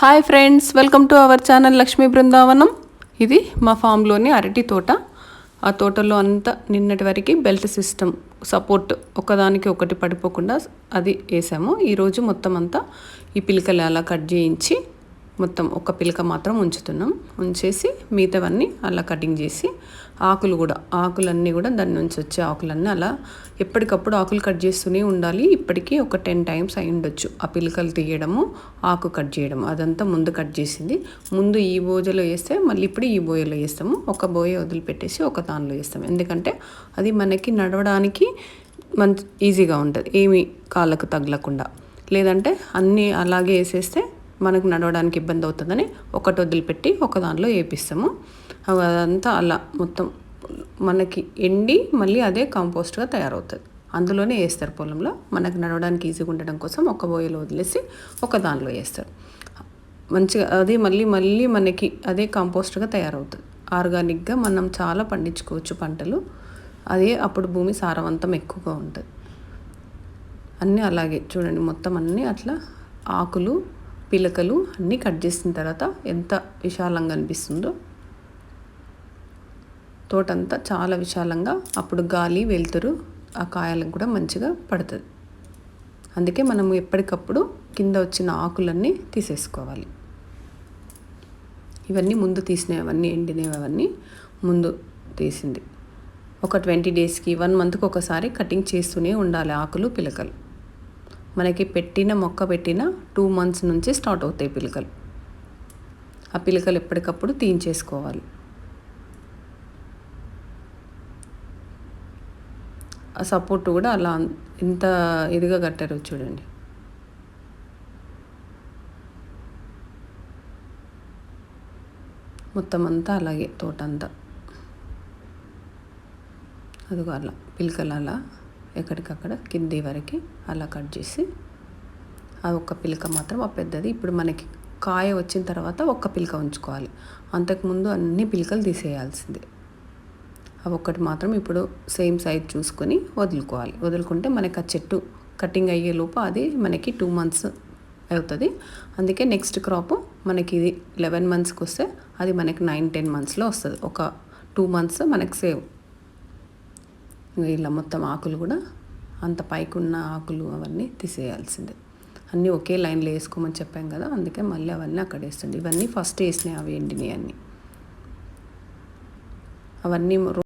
Hi friends welcome to our channel Lakshmi Brindavanam ఇది మా ఫామ్లోని అరటి తోట. ఆ తోటలో అంతా నిన్నటి వరకు బెల్ట్ సిస్టమ్ సపోర్ట్ ఒకదానికి ఒకటి పడిపోకుండా అది వేసాము. ఈరోజు మొత్తం అంతా ఈ పిలకలు అలా కట్ చేయించి మొత్తం ఒక పిలక మాత్రం ఉంచుతున్నాం. ఉంచేసి మిగతావన్నీ అలా కటింగ్ చేసి ఆకులు కూడా ఆకులన్నీ కూడా దాని నుంచి వచ్చే ఆకులన్నీ అలా ఎప్పటికప్పుడు ఆకులు కట్ చేస్తూనే ఉండాలి. ఇప్పటికీ ఒక టెన్ టైమ్స్ అయి ఉండొచ్చు ఆ పిలకలు తీయడము ఆకు కట్ చేయడం అదంతా ముందు కట్ చేసింది. ముందు ఈ బోజలో వేస్తే మళ్ళీ ఇప్పుడు ఈ బోయలో వేస్తాము. ఒక బోయ వదిలిపెట్టేసి ఒక దానిలో వేస్తాము. ఎందుకంటే అది మనకి నడవడానికి మంచి ఈజీగా ఉంటుంది. ఏమి కాళ్ళకు తగలకుండా. లేదంటే అన్నీ అలాగే వేసేస్తే మనకు నడవడానికి ఇబ్బంది అవుతుందని ఒకటి వదిలిపెట్టి ఒక దానిలో వేపిస్తాము. అదంతా అలా మొత్తం మనకి ఎండి మళ్ళీ అదే కాంపోస్ట్గా తయారవుతుంది. అందులోనే వేస్తారు పొలంలో. మనకు నడవడానికి ఈజీగా ఉండడం కోసం ఒక బోయలో వదిలేసి ఒక దానిలో వేస్తారు. మంచిగా అది మళ్ళీ మళ్ళీ మనకి అదే కాంపోస్ట్గా తయారవుతుంది. ఆర్గానిక్గా మనం చాలా పండించుకోవచ్చు పంటలు. అదే అప్పుడు భూమి సారవంతం ఎక్కువగా ఉంటుంది. అన్నీ అలాగే చూడండి మొత్తం అన్నీ అట్లా ఆకులు పిలకలు అన్నీ కట్ చేసిన తర్వాత ఎంత విశాలంగా అనిపిస్తుందో తోటంతా చాలా విశాలంగా అప్పుడు గాలి వెలుతురు ఆ కాయలకు కూడా మంచిగా పడుతుంది. అందుకే మనము ఎప్పటికప్పుడు కింద వచ్చిన ఆకులన్నీ తీసేసుకోవాలి. ఇవన్నీ ముందు తీసినవన్నీ అవన్నీ అవన్నీ ముందు తీసింది. ఒక ట్వంటీ డేస్కి వన్ మంత్కి ఒకసారి కటింగ్ చేస్తూనే ఉండాలి ఆకులు పిలకలు. మనకి పెట్టిన మొక్క పెట్టిన టూ మంత్స్ నుంచి స్టార్ట్ అవుతాయి పిలకలు. ఆ పిలకలు ఎప్పటికప్పుడు తీయించేసుకోవాలి. ఆ సపోర్ట్ కూడా అలా ఇంత ఇదిగా కట్టారు చూడండి. మొత్తం అంతా అలాగే తోట అంతా అదిగో అలా పిలకలు అలా. ఎక్కడికక్కడ కింది వరకు అలా కట్ చేసి ఆ ఒక్క పిలక మాత్రం ఆ పెద్దది. ఇప్పుడు మనకి కాయ వచ్చిన తర్వాత ఒక్క పిలక ఉంచుకోవాలి. అంతకుముందు అన్ని పిలకలు తీసేయాల్సిందే. అవి ఒక్కటి మాత్రం ఇప్పుడు సేమ్ సైజ్ చూసుకొని వదులుకోవాలి. వదులుకుంటే మనకి ఆ చెట్టు కటింగ్ అయ్యే లోపు అది మనకి టూ మంత్స్ అవుతుంది. అందుకే నెక్స్ట్ క్రాప్ మనకి ఇది లెవెన్ మంత్స్కి వస్తే అది మనకి నైన్ టెన్ మంత్స్లో వస్తుంది. ఒక టూ మంత్స్ మనకి సేవ్ ఇలా మొత్తం ఆకులు కూడా అంత పైకున్న ఆకులు అవన్నీ తీసేయాల్సిందే. అన్నీ ఒకే లైన్లో వేసుకోమని చెప్పాం కదా అందుకే మళ్ళీ అవన్నీ అక్కడ వేస్తుంది ఇవన్నీ ఫస్ట్ వేసినాయి అవి ఎండినాయి అన్నీ. అవన్నీ